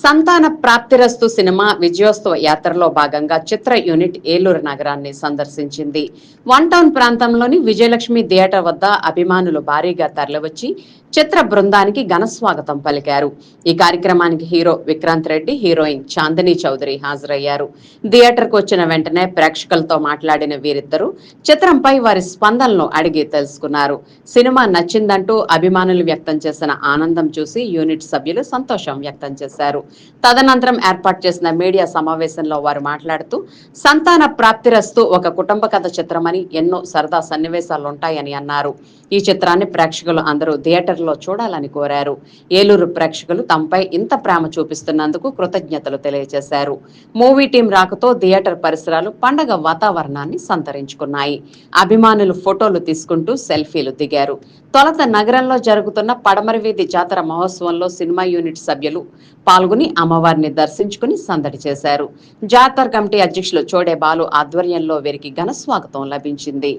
సంతాన ప్రాప్తిరస్తు సినిమా విజయోత్సవ యాత్రలో భాగంగా చిత్ర యూనిట్ ఏలూరు నగరాన్ని సందర్శించింది. వన్ టౌన్ ప్రాంతంలోని విజయలక్ష్మి థియేటర్ వద్ద అభిమానులు భారీగా తరలివచ్చి చిత్ర బృందానికి ఘన స్వాగతం పలికారు. ఈ కార్యక్రమానికి హీరో విక్రాంత్ రెడ్డి హీరోయిన్ చాందిని చౌదరి హాజరయ్యారు. థియేటర్కు వచ్చిన వెంటనే ప్రేక్షకులతో మాట్లాడిన వీరిద్దరూ చిత్రంపై వారి స్పందనలు అడిగి తెలుసుకున్నారు. సినిమా నచ్చిందంటూ అభిమానులు వ్యక్తం చేసిన ఆనందం చూసి యూనిట్ సభ్యులు సంతోషం వ్యక్తం చేశారు. తదనంతరం ఏర్పాటు చేసిన మీడియా సమావేశంలో వారు మాట్లాడుతూ సంతాన ప్రాప్తిరస్తు ఒక కుటుంబ కథ చిత్రమని ఎన్నో సరదా సన్నివేశాలు ఉంటాయని అన్నారు. ఈ చిత్రాన్ని ప్రేక్షకులు అందరూ థియేటర్లో చూడాలని కోరారు. ఏలూరు ప్రేక్షకులు తమపై ఇంత ప్రేమ చూపిస్తున్నందుకు కృతజ్ఞతలు తెలియజేశారు. మూవీ టీం రాకతో థియేటర్ పరిసరాలు పండగ వాతావరణాన్ని సంతరించుకున్నాయి. అభిమానులు ఫోటోలు తీసుకుంటూ సెల్ఫీలు దిగారు. తొలత నగరంలో జరుగుతున్న పడమరి వీధి జాతర మహోత్సవంలో సినిమా యూనిట్ సభ్యులు పాల్గొని అమ్మవారిని దర్శించుకుని సందడి చేశారు. జాతర కమిటీ అధ్యక్షులు చోడే బాలు ఆధ్వర్యంలో వీరికి ఘన స్వాగతం లభించింది.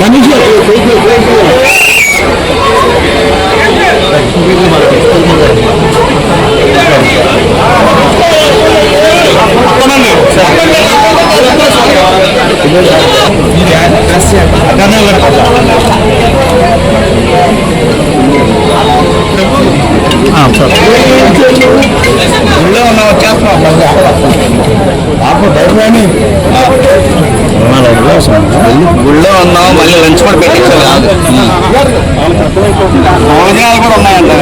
గుళ్ళో వచ్చేస్తున్నాం మాకు గుళ్ళో ఉన్నాం మళ్ళీ లంచ్ కూడా పెట్టించాలి కాదు భోజనాలు కూడా ఉన్నాయంట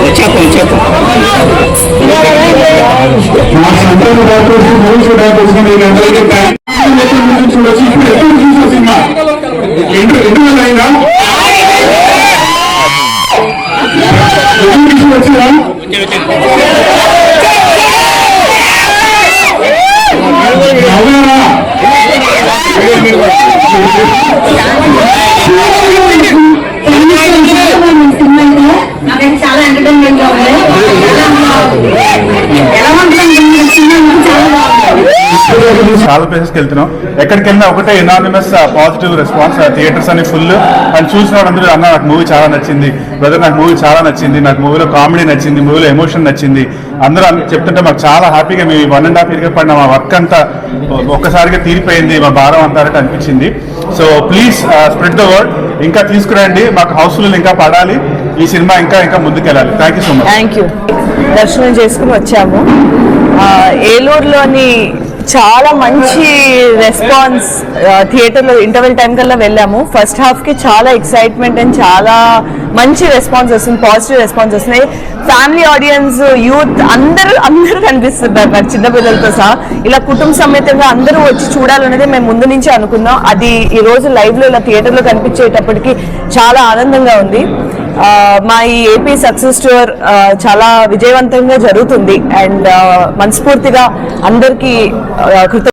వచ్చేస్తాం వచ్చేస్తాం మా సంతాన డాక్టర్స్ మూవీస్ డాక్టర్స్ మీరందరికీ థ్యాంక్స్ చూడొచ్చు ఇప్పుడు ఎప్పుడు చూసా సినిమా రెండు రెండు వేల అయినా ఎప్పుడు తీసుకొచ్చినా నవ్వారా నాకైతే చాలా ఎంటర్టైన్మెంట్గా ఉంది ఎలా ఉంటుంది సినిమా చాలా బాగుంది చాలా ప్లేసెస్కి వెళ్తున్నాం. ఎక్కడికి వెళ్ళినా ఒకటే ఎనానిమస్ పాజిటివ్ రెస్పాన్స్ థియేటర్స్ అని ఫుల్ అండ్ చూసిన వాళ్ళందరూ అన్న నాకు మూవీ చాలా నచ్చింది. బ్రదర్ నాకు మూవీ చాలా నచ్చింది. నాకు మూవీలో కామెడీ నచ్చింది మూవీలో ఎమోషన్ నచ్చింది. అందరూ చెప్తుంటే మాకు చాలా హ్యాపీగా మేము వన్ అండ్ హాఫ్ ఇయర్గా పడిన. మా వర్క్ అంతా ఒక్కసారిగా తీరిపోయింది. మా భారం అంతా అనిపించింది. So please spread the word ఇంకా తీసుకురండి. మాకు హౌస్ఫుల్ ఇంకా పడాలి. ఈ సినిమా ఇంకా ఇంకా ముందుకెళ్ళాలి. Thank you so much thank you దర్శనం చేసుకుని వచ్చాము. ఏలూరులోని చాలా మంచి రెస్పాన్స్ థియేటర్లో ఇంటర్వెల్ టైం కల్లా వెళ్ళాము. ఫస్ట్ హాఫ్కి చాలా ఎక్సైట్మెంట్ అండ్ చాలా మంచి రెస్పాన్స్ వస్తుంది పాజిటివ్ రెస్పాన్స్ వస్తున్నాయి ఫ్యామిలీ ఆడియన్స్ యూత్ అందరూ అందరూ కనిపిస్తున్నారు. నాకు చిన్నపిల్లలతో సహా. ఇలా కుటుంబ సమేతంగా అందరూ వచ్చి చూడాలనేది మేము ముందు నుంచి అనుకున్నాం. అది ఈ రోజు లైవ్లో ఇలా థియేటర్లో కనిపించేటప్పటికి చాలా ఆనందంగా ఉంది. మా ఈ ఏపీ సక్సెస్ టూర్ చాలా విజయవంతంగా జరుగుతుంది. అండ్ మనస్ఫూర్తిగా అందరికీ కృత